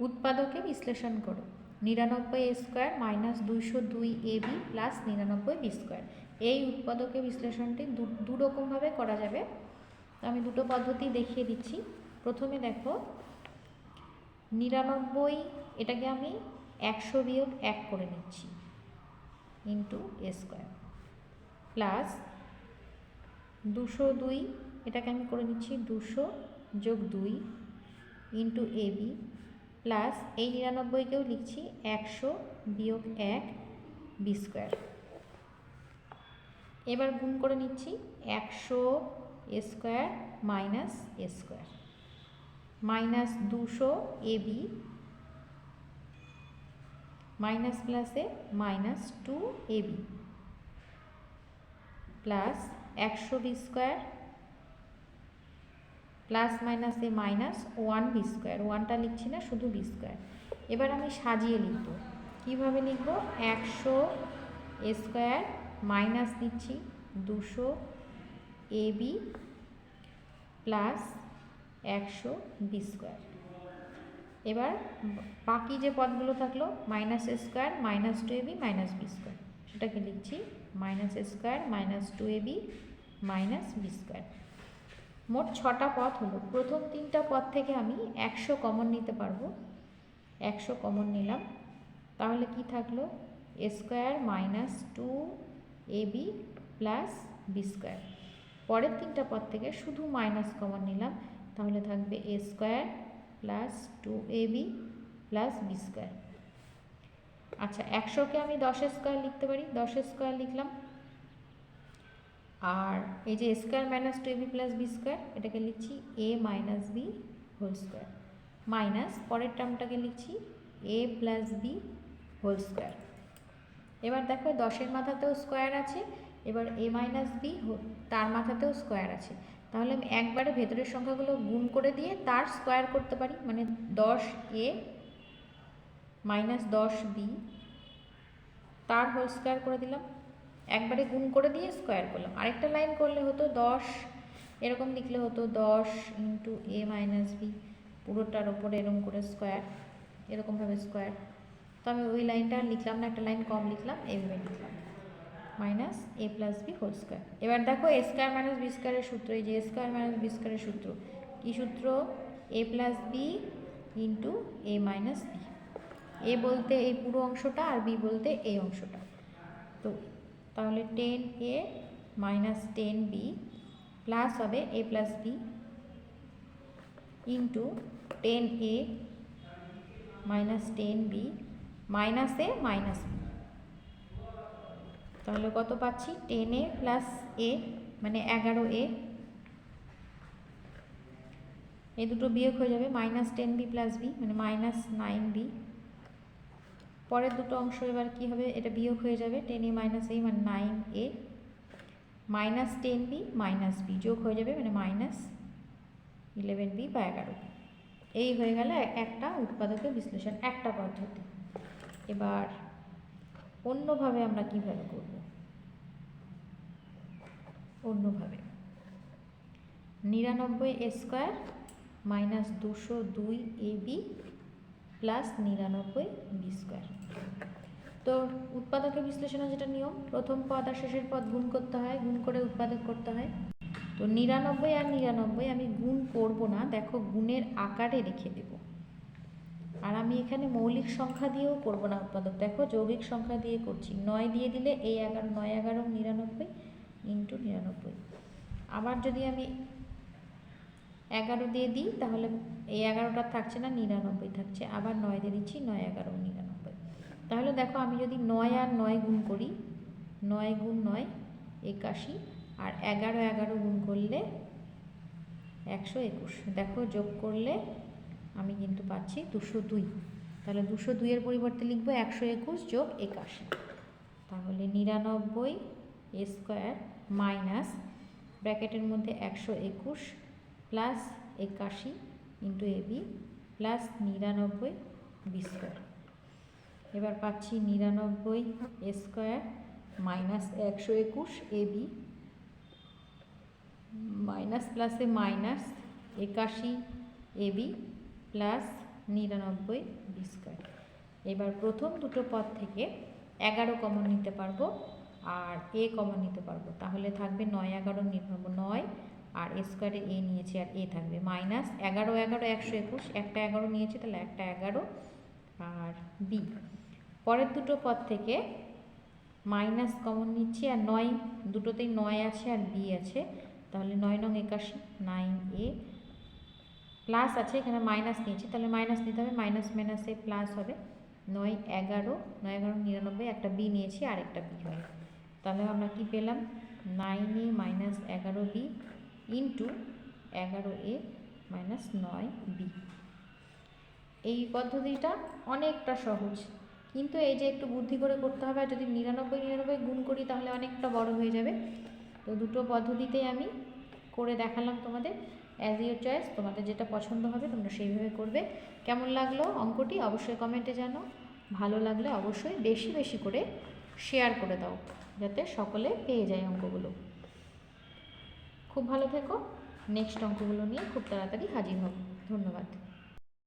উৎপাদকে বিশ্লেষণ করো। নিরানব্বই এ স্কোয়ার মাইনাস দুইশো দুই এ বি প্লাস নিরানব্বই বি স্কোয়ার। এই উৎপাদকে বিশ্লেষণটি দু- দু রকমভাবে করা যাবে। আমি দুটো পদ্ধতি দেখিয়ে দিচ্ছি। প্রথমে দেখো, নিরানব্বই এটাকে আমি একশো বিয়োগ এক করে নিচ্ছি ইন্টু এ স্কোয়ার। প্লাস দুশো দুই এটাকে আমি করে নিচ্ছি দুশো যোগ দুই ইন্টু এ বি প্লাস এই নিরানব্বইকেও লিখছি একশো বিয়োগ এক বি স্কোয়ার। এবার গুণ করে নিচ্ছি একশো A square minus A square. Minus দুশো এ বি মাইনাস প্লাসে minus two A B. Plus একশো বি স্কোয়ার প্লাস মাইনাসে মাইনাস ওয়ান বি স্কোয়ার। ওয়ানটা লিখছি না, শুধু বি স্কোয়ার। এবার আমি সাজিয়ে লিখব। কীভাবে লিখব? একশো এ স্কোয়ার মাইনাস দিচ্ছি দুশো এ বি প্লাস একশো বি স্কোয়ার। এবার বাকি যে পদগুলো থাকল, minus A square, minus two A B, minus B square. সেটাকে লিখছি minus A square, minus two A B, minus B square. মোট ছটা পথ হলো। প্রথম তিনটা পথ থেকে আমি একশো কমন নিতে পারব। একশো কমন নিলাম। তাহলে কি থাকল? A square minus two A B plus B square. পরের তিনটা পথ থেকে শুধু মাইনাস কমন নিলাম। তাহলে থাকবে A square plus two A B plus B square. আচ্ছা একশোকে আমি দশ স্কোয়ার লিখতে পারি। দশ স্কোয়ার লিখলাম। আর এই যে square minus two B plus B square এটাকে লিখছি A minus B whole square minus পরের টার্মটাকে লিখছি A plus B whole square এবার দেখো দশের মাথাতেও স্কোয়ার আছে, এবার এ মাইনাস বি তার মাথাতেও স্কোয়ার আছে। তাহলে আমি একবারে ভেতরের সংখ্যাগুলো গুণ করে দিয়ে তার স্কোয়ার করতে পারি মানে দশ এ মাইনাস দশ বি তার হোল স্কোয়ার করে দিলাম। একবারে গুণ করে দিয়ে স্কোয়ার করলাম। আরেকটা লাইন করলে হতো দশ, এরকম লিখলে হতো দশ ইন্টু এ মাইনাস বি পুরোটার ওপরে এরকম করে স্কোয়ার এরকমভাবে স্কোয়ার তো আমি ওই লাইনটা লিখলাম না, একটা লাইন কম লিখলাম, এইভাবে লিখলাম। Minus A plus B whole square এবার দেখো এ স্কোয়ার মাইনাস বি স্কোয়ারের সূত্র, এই যে এ স্কোয়ার মাইনাস বি স্কোয়ারের সূত্র, কী সূত্র? A plus B into A minus B A বলতে এই পুরো অংশটা আর বি বলতে এই অংশটা। তো তাহলে ten A minus ten B plus হবে A plus B into ten A minus ten B minus A minus B. তাহলে কত পাচ্ছি? টেন এ প্লাস এ মানে এগারো এ। এই দুটো বিয়োগ হয়ে যাবে minus ten B plus B মানে মাইনাস নাইন বি। পরের দুটো অংশ এবার কি হবে? এটা বিয়োগ হয়ে যাবে টেন এ মাইনাস এ মানে nine A minus ten B minus B যোগ হয়ে যাবে মানে মাইনাস ইলেভেন বি বা এগারো। এই হয়ে গেল একটা উৎপাদকের বিশ্লেষণ, একটা পদ্ধতি। এবার অন্যভাবে আমরা কীভাবে করব? অন্যভাবে। নিরানব্বই স্কোয়ার মাইনাস দুশো দুই এ বি প্লাস নিরানব্বই বি স্কোয়ার। তো উৎপাদকের বিশ্লেষণে যেটা নিয়ম, প্রথম পদ আর শেষের পদ গুণ করতে হয়, গুণ করে উৎপাদক করতে হয়। তো নিরানব্বই আর নিরানব্বই আমি গুণ করব না, দেখো গুণের আকারে রেখে দেব। আর আমি এখানে মৌলিক সংখ্যা দিয়েও করব না উৎপাদক, দেখো যৌগিক সংখ্যা দিয়ে করছি। নয় দিয়ে দিলে এই এগারো, নয় এগারো, নিরানব্বই ইন্টু নিরানব্বই। আবার যদি আমি এগারো দিয়ে দিই, তাহলে এই এগারোটা থাকছে না, নিরানব্বই থাকছে। আবার নয় দিয়ে দিচ্ছি, নয় এগারো, নিরানব্বই। তাহলে দেখো আমি যদি নয় আর নয় গুণ করি, নয় গুণ নয়, একাশি, আর এগারো এগারো গুণ করলে একশো একুশ। দেখো যোগ করলে আমি কিন্তু পাচ্ছি দুশো দুই। তাহলে দুশো দুইয়ের পরিবর্তে লিখব একশো একুশ যোগ একাশি। তাহলে নিরানব্বই স্কোয়ার মাইনাস ব্র্যাকেটের মধ্যে একশো একুশ প্লাস একাশি ইন্টু এ বি প্লাস নিরানব্বই বি স্কোয়ার। এবার পাচ্ছি নিরানব্বই এ স্কোয়ার মাইনাস একশো একুশ এ বি। মাইনাস প্লাসে মাইনাস একাশি এ বি প্লাস নিরানব্বই বি স্কোয়ার। এবার প্রথম দুটো পদ থেকে এগারো কমন নিতে পারব আর এ কমন নিতে পারব। তাহলে থাকবে নয় এগারো নিরানব্বই নয় আর এ স্কোয়ারে এ নিয়েছি আর এ থাকবে। মাইনাস এগারো এগারো, একশো একুশ, একটা এগারো নিয়েছি, তাহলে একটা এগারো আর বি। পরের দুটো পদ থেকে মাইনাস কমন নিচ্ছি আর নয়, দুটোতেই নয় আছে আর বি আছে। তাহলে নয় নং একাশি, নাইন এ প্লাস আছে, এখানে মাইনাস নিয়েছি। তাহলে মাইনাস নিতে হবে, মাইনাস মাইনাসে প্লাস হবে। নয় এগারো নয় এগারো নিরানব্বই, একটা বি নিয়েছি আর একটা বি হবে তাহলে আমরা কি পেলাম? নাইন এ মাইনাস এগারো বি ইন্টু এগারো এ মাইনাস নয় বি এই পদ্ধতিটা অনেকটা সহজ। কিন্তু এই যে একটু বুদ্ধি করে করতে হবে, আর যদি নিরানব্বই নিরানব্বই গুণ করি তাহলে অনেকটা বড় হয়ে যাবে। তো দুটো পদ্ধতিতেই আমি করে দেখালাম তোমাদের। অ্যাজ ইউর চয়েস তোমাদের যেটা পছন্দ হবে তোমরা সেইভাবে করবে। কেমন লাগল অঙ্কটি অবশ্যই কমেন্টে জানো। ভালো লাগলে অবশ্যই বেশি বেশি করে শেয়ার করে দাও, যাতে সকলে পেয়ে যায় অঙ্কগুলো। খুব ভালো থেকো। নেক্সট অঙ্কগুলো নিয়ে খুব তাড়াতাড়ি হাজির হব। ধন্যবাদ।